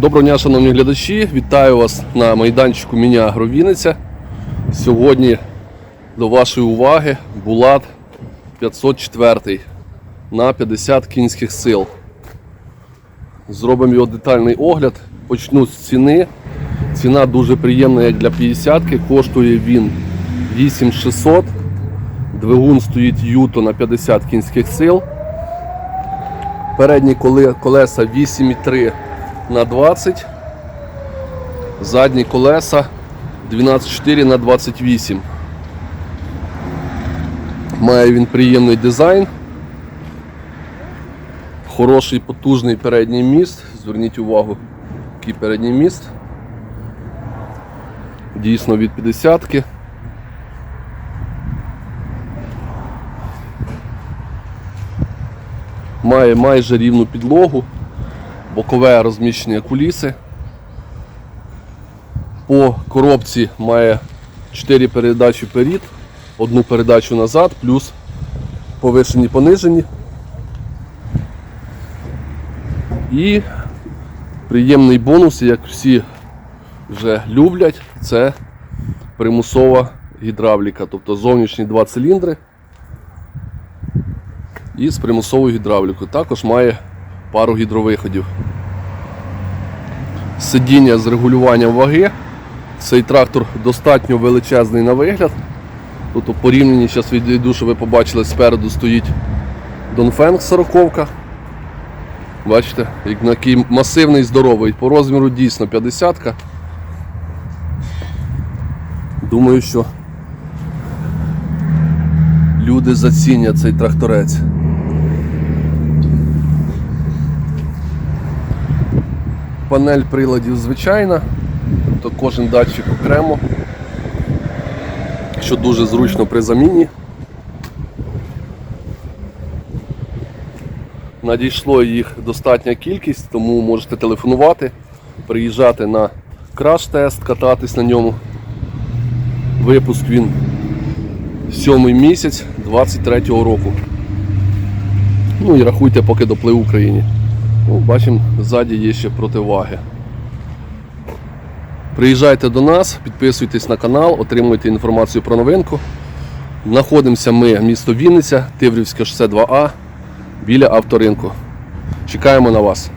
Доброго дня, шановні глядачі! Вітаю вас на майданчику Міні Агровіниця. Сьогодні до вашої уваги Булат 504 на 50 кінських сил. Зробимо його детальний огляд. Почну з ціни. Ціна дуже приємна, як для 50-ки. Коштує він 8600. Двигун стоїть Юто на 50 кінських сил. Передні колеса 8,3 на 20. Задні колеса 12,4 на 28. Має він приємний дизайн. Хороший потужний передній міст. Зверніть увагу, який передній міст. Дійсно від 50-ки. Має майже рівну підлогу бокове розміщення куліси. По коробці має 4 передачі вперед, одну передачу назад, плюс повишені понижені. І приємний бонус, як всі вже люблять, це примусова гідравліка, тобто зовнішні два циліндри і з примусовою гідравлікою. Також має пару гідровиходів. Сидіння з регулюванням ваги. Цей трактор достатньо величезний на вигляд. У порівнянні, зараз відійду, що ви побачили, спереду стоїть Донфенг 40. Бачите, як який масивний здоровий. По розміру дійсно 50-ка. Думаю, що люди зацінять цей тракторець. Панель приладів звичайна, тобто кожен датчик окремо, що дуже зручно при заміні. Надійшло їх достатня кількість, тому можете телефонувати, приїжджати на краш-тест, кататись на ньому. Випуск він сьомий місяць 23-го року. Ну і рахуйте, поки доплив в Україні. Ну, бачимо, ззаді є ще противаги. Приїжджайте до нас, підписуйтесь на канал, отримуйте інформацію про новинку. Знаходимося ми місто Вінниця, Тиврівське шосе 2А біля авторинку. Чекаємо на вас.